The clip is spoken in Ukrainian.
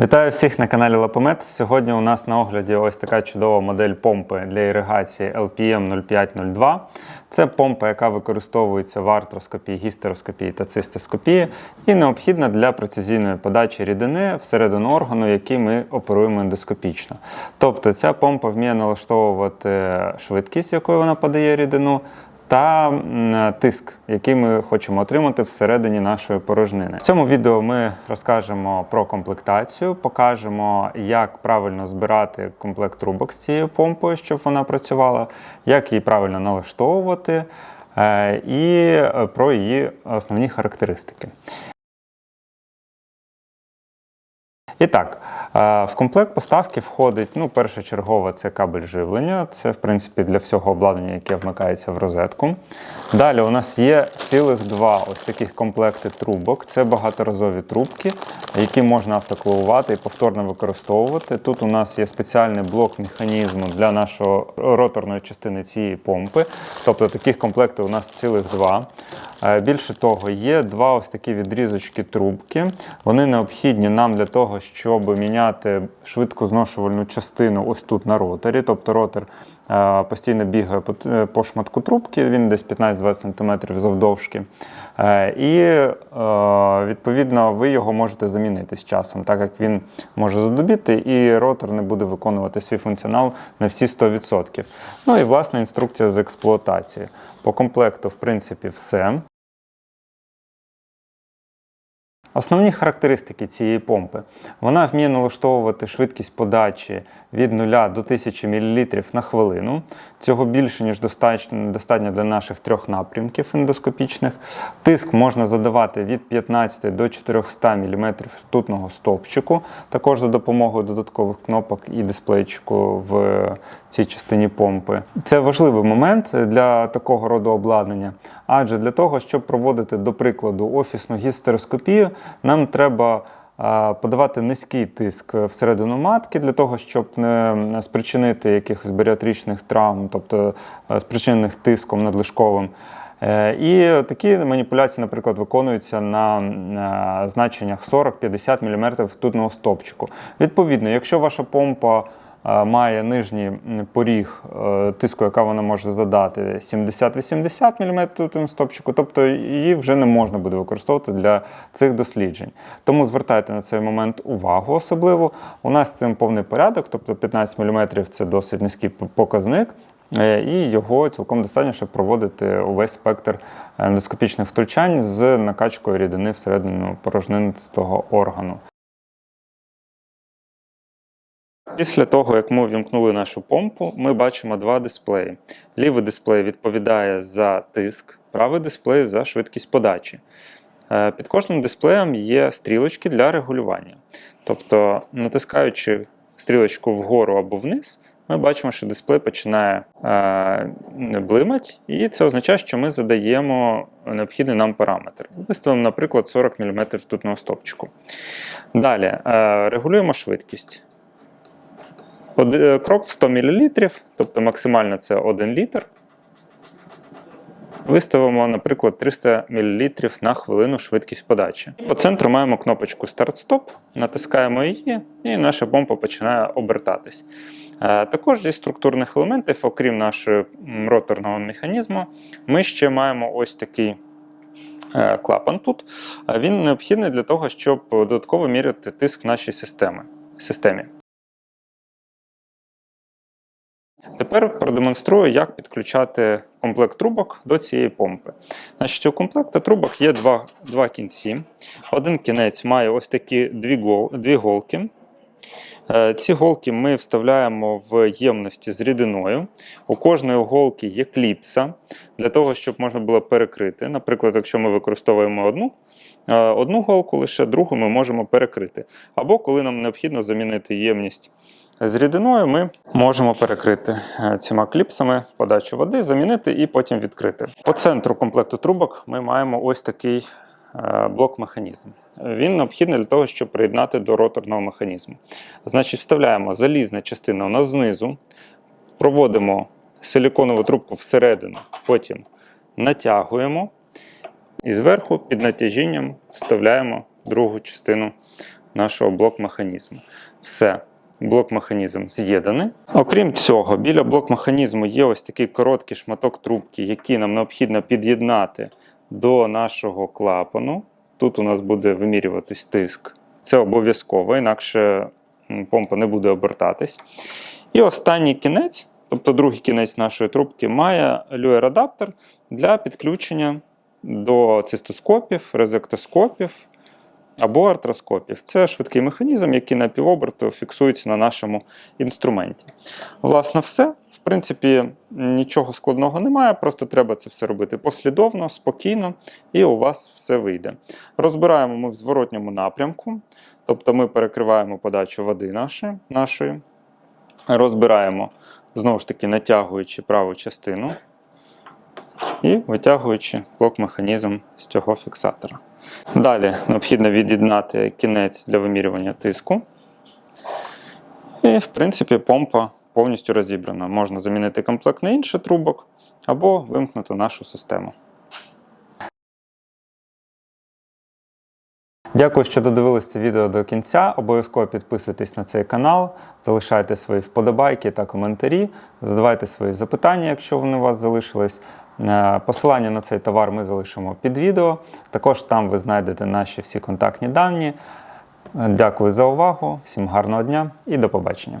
Вітаю всіх на каналі Лапомет. Сьогодні у нас на огляді ось така чудова модель помпи для іригації LPM 0502. Це помпа, яка використовується в артроскопії, гістероскопії та цистоскопії і необхідна для прецизійної подачі рідини всередину органу, який ми оперуємо ендоскопічно. Тобто ця помпа вміє налаштовувати швидкість, якою вона подає рідину, та тиск, який ми хочемо отримати всередині нашої порожнини. В цьому відео ми розкажемо про комплектацію, покажемо, як правильно збирати комплект трубок з цією помпою, щоб вона працювала, як її правильно налаштовувати, е, і е, про її основні характеристики. І так, е, в комплект поставки входить ну, першочергово це кабель живлення. Це, в принципі, для всього обладнання, яке вмикається в розетку. Далі у нас є цілих два ось таких комплекти трубок. Це багаторазові трубки, які можна автоклавувати і повторно використовувати. Тут у нас є спеціальний блок механізму для нашої роторної частини цієї помпи. Тобто таких комплектів у нас цілих два. Е, Більше того, є два ось такі відрізочки трубки. Вони необхідні нам для того, щоб міняти швидку зношувальну частину ось тут на роторі. Тобто ротор е, постійно бігає по, е, шматку трубки, він десь 15-20 см завдовжки. Е, І відповідно ви його можете замінити з часом, так як він може задубіти, і ротор не буде виконувати свій функціонал на всі 100%. Ну і власне інструкція з експлуатації. По комплекту, в принципі, все. Основні характеристики цієї помпи. Вона вміє налаштовувати швидкість подачі від 0 до 1000 мл на хвилину. Цього більше, ніж достатньо, для наших трьох напрямків ендоскопічних. Тиск можна задавати від 15 до 400 мм ртутного стовпчику, також за допомогою додаткових кнопок і дисплейчику в цій частині помпи. Це важливий момент для такого роду обладнання, адже для того, щоб проводити, до прикладу, офісну гістероскопію, нам треба подавати низький тиск всередину матки для того, щоб не спричинити якихось баріатричних травм, тобто е, спричинених тиском надлишковим. Е, І такі маніпуляції, наприклад, виконуються на е, значеннях 40-50 мм ртутного стопчику. Відповідно, якщо ваша помпа е, має нижній поріг е, тиску, яка вона може задати 70-80 мм стопчику, тобто її вже не можна буде використовувати для цих досліджень. Тому звертайте на цей момент увагу особливо. У нас цим повний порядок, тобто 15 мм це досить низький показник. Е, І його цілком достатньо, щоб проводити увесь спектр ендоскопічних втручань з накачкою рідини всередину порожнинистого органу. Після того, як ми ввімкнули нашу помпу, ми бачимо два дисплеї. Лівий дисплей відповідає за тиск, правий дисплей за швидкість подачі. Е, Під кожним дисплеєм є стрілочки для регулювання. Тобто, натискаючи стрілочку вгору або вниз, ми бачимо, що дисплей починає е, блимати, і це означає, що ми задаємо необхідний нам параметр. Виставимо, наприклад, 40 мм ртутного стопчику. Далі е, регулюємо швидкість. Е, Крок в 100 мл, тобто максимально це 1 літр. Виставимо, наприклад, 300 мл на хвилину швидкість подачі. По центру маємо кнопочку Старт-стоп, натискаємо її, і наша помпа починає обертатись. Е, Також зі структурних елементів, окрім нашого роторного механізму, ми ще маємо ось такий е, клапан тут. Він необхідний для того, щоб додатково міряти тиск в нашій системі. Тепер продемонструю, як підключати комплект трубок до цієї помпи. Значить, у комплекта трубок є два, два кінці. Один кінець має ось такі дві, гол, дві голки. Е, Ці голки ми вставляємо в ємності з рідиною. У кожної голки є кліпса для того, щоб можна було перекрити. Наприклад, якщо ми використовуємо одну, е, одну голку, лише другу ми можемо перекрити. Або коли нам необхідно замінити ємність з рідиною, ми можемо перекрити е, цими кліпсами подачу води, замінити і потім відкрити. По центру комплекту трубок ми маємо ось такий е, блок-механізм. Він необхідний для того, щоб приєднати до роторного механізму. Значить, вставляємо залізна частина у нас знизу, проводимо силіконову трубку всередину, потім натягуємо і зверху під натяжінням вставляємо другу частину нашого блок-механізму. Все. Блок-механізм з'єднаний. Окрім цього, біля блок-механізму є ось такий короткий шматок трубки, який нам необхідно під'єднати до нашого клапану. Тут у нас буде вимірюватись тиск. Це обов'язково, інакше помпа не буде обертатись. І останній кінець, тобто другий кінець нашої трубки, має люер-адаптер для підключення до цистоскопів, резектоскопів або артроскопів. Це швидкий механізм, який на півоберту фіксується на нашому інструменті. Власне, все. В принципі, нічого складного немає, просто треба це все робити послідовно, спокійно, і у вас все вийде. Розбираємо ми в зворотньому напрямку, тобто ми перекриваємо подачу води нашої, розбираємо, знову ж таки, натягуючи праву частину і витягуючи блок-механізм з цього фіксатора. Далі необхідно від'єднати кінець для вимірювання тиску. І, в принципі, помпа повністю розібрана. Можна замінити комплект на інший трубок або вимкнути нашу систему. Дякую, що додивились це відео до кінця. Обов'язково підписуйтесь на цей канал, залишайте свої вподобайки та коментарі, задавайте свої запитання, якщо вони у вас залишились. Е, Посилання на цей товар ми залишимо під відео. Також там ви знайдете наші всі контактні дані. Е, Дякую за увагу, всім гарного дня і до побачення.